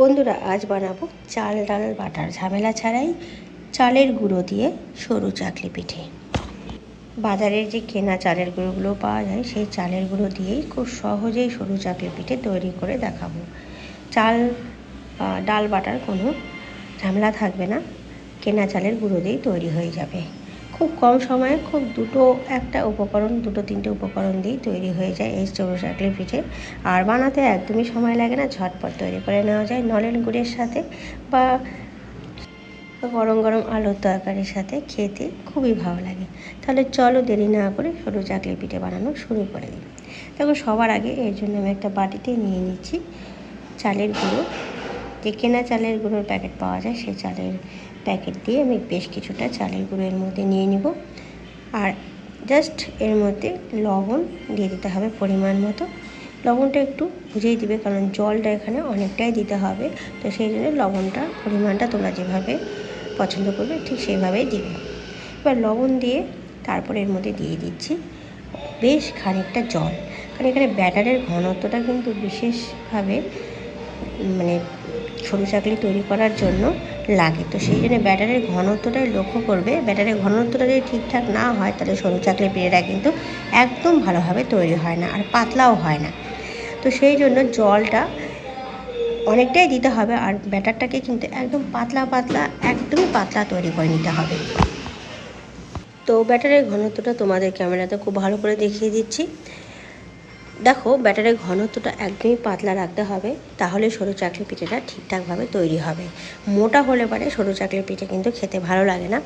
বন্ধুরা, আজ বানাবো চাল ডাল বাটার ঝামেলা ছাড়াই চালের গুঁড়ো দিয়ে সরু চাকলি পিঠে। বাজারের যে কেনা চালের গুঁড়োগুলো পাওয়া যায়, সেই চালের গুঁড়ো দিয়েই খুব সহজেই সরু চাকলি পিঠে তৈরি করে দেখাবো। চাল ডাল বাটার কোনো ঝামেলা থাকবে না, কেনা চালের গুঁড়ো দিয়েই তৈরি হয়ে যাবে। খুব কম সময়ে খুব দুটো একটা উপকরণ, দুটো তিনটে উপকরণ দিয়েই তৈরি হয়ে যায় এই সরু চাকলি পিঠে। আর বানাতে একদমই সময় লাগে না, ঝটপট তৈরি করে নেওয়া যায় নলেন গুড়ের সাথে বা গরম গরম আলুর তরকারির সাথে খেতে খুবই ভালো লাগে। তাহলে চলো দেরি না করে সরু চাকলি পিঠে বানানো শুরু করে দিই। দেখো সবার আগে এর জন্য আমি একটা বাটিতে নিয়ে নিচ্ছি চালের গুঁড়ো। যে কেনা চালের গুঁড়োর প্যাকেট পাওয়া যায়, সেই চালের প্যাকেট দিয়ে আমি বেশ কিছুটা চালের গুঁড়ো এর মধ্যে নিয়ে নিব। আর জাস্ট এর মধ্যে লবণ দিয়ে দিতে হবে পরিমাণ মতো। লবণটা একটু বুঝেই দিবে, কারণ জলটা এখানে অনেকটাই দিতে হবে। তো সেই জন্য লবণটা, পরিমাণটা তোমরা যেভাবে পছন্দ করবে, ঠিক সেইভাবেই দিবে। এবার লবণ দিয়ে তারপরে এর মধ্যে দিয়ে দিচ্ছি বেশ খানিকটা জল। কারণ এখানে ব্যাটারের ঘনত্বটা কিন্তু বিশেষভাবে মানে সরু চাকলি তৈরি করার জন্য লাগে। তো সেই জন্য ব্যাটারের ঘনত্বটাই লক্ষ্য করবে। ব্যাটারের ঘনত্বটা যদি ঠিকঠাক না হয়, তাহলে সরু চাকলি পিঠেটা কিন্তু একদম ভালোভাবে তৈরি হয় না, আর পাতলাও হয় না। তো সেই জন্য জলটা অনেকটাই দিতে হবে, আর ব্যাটারটাকে কিন্তু একদম পাতলা পাতলা, একদমই পাতলা তৈরি করে নিতে হবে। তো ব্যাটারের ঘনত্বটা তোমাদের ক্যামেরাতে খুব ভালো করে দেখিয়ে দিচ্ছি। দেখো, ব্যাটারের ঘনত্বটা একদমই পাতলা রাখতে হবে, তাহলে সরু চাকলি পিঠেটা ঠিকঠাকভাবে তৈরি হবে। মোটা হলে পারে সরু চাকলি পিঠে কিন্তু খেতে ভালো লাগে না।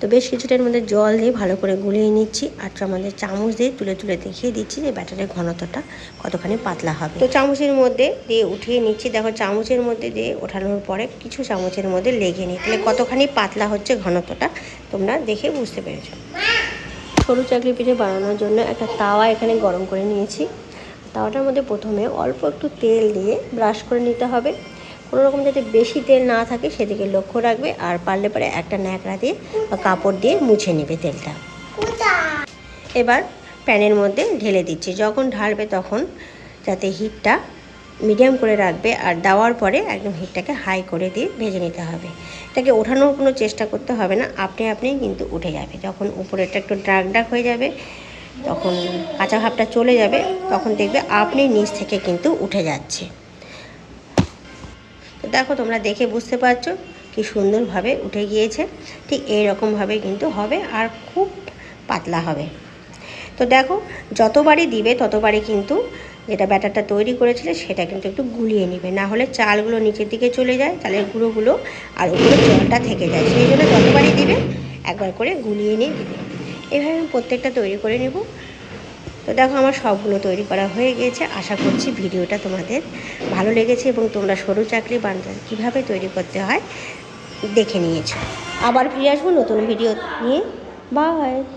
তো বেশ কিছুটার মধ্যে জল দিয়ে ভালো করে গুলিয়ে নিচ্ছি, আর আমাদের চামচ দিয়ে তুলে তুলে দেখিয়ে দিচ্ছি যে ব্যাটারের ঘনত্বটা কতখানি পাতলা হবে। তো চামচের মধ্যে দিয়ে উঠিয়ে নিচ্ছি, দেখো চামচের মধ্যে দিয়ে ওঠানোর পরে কিছু চামচের মধ্যে লেগে নিই, তাহলে কতখানি পাতলা হচ্ছে ঘনত্বটা তোমরা দেখে বুঝতে পেরেছ। সরু চাকরি পিঠে বানানোর জন্য একটা তাওয়া এখানে গরম করে নিয়েছি। তাওয়াটার মধ্যে প্রথমে অল্প একটু তেল দিয়ে ব্রাশ করে নিতে হবে। কোনো রকম যাতে বেশি তেল না থাকে সেদিকে লক্ষ্য রাখবে আর পারলে পরে একটা ন্যাকড়া দিয়ে বা কাপড় দিয়ে মুছে নেবে তেলটা। এবার প্যানের মধ্যে ঢেলে দিচ্ছি। যখন ঢালবে তখন যাতে হিটটা মিডিয়াম করে রাখবে আর দেওয়ার পরে একদম হিটটাকে হাই করে দিয়ে ভেজে নিতে হবে। এটাকে ওঠানোর কোনো চেষ্টা করতে হবে না, আপনি আপনি কিন্তু উঠে যাবে। যখন উপরেরটা একটু ডাক ডাক হয়ে যাবে, তখন কাঁচা ভাবটা চলে যাবে, তখন দেখবে আপনি নিচ থেকে কিন্তু উঠে যাচ্ছে। তো দেখো তোমরা দেখে বুঝতে পারছ কি সুন্দরভাবে উঠে গিয়েছে, ঠিক এই রকমভাবে কিন্তু হবে আর খুব পাতলা হবে। তো দেখো যতবারই দিবে ততবারই কিন্তু যেটা ব্যাটারটা তৈরি করেছিলে সেটা কিন্তু একটু গুলিয়ে নিবে। না হলে চালগুলো নিচের দিকে চলে যায় চালের গুঁড়োগুলো আর উপরে জলটা থেকে যায়। সেই জন্য যতবারই দিবে, একবার করে গুলিয়ে নিয়ে দিবে। এভাবে আমি প্রত্যেকটা তৈরি করে নেব। তো দেখো আমার সবগুলো তৈরি করা হয়ে গিয়েছে। আশা করছি ভিডিওটা তোমাদের ভালো লেগেছে এবং তোমরা সরু চাকরি বানাতে কীভাবে তৈরি করতে হয় দেখে নিয়েছো। আবার ফিরে আসব নতুন ভিডিও নিয়ে। বাই।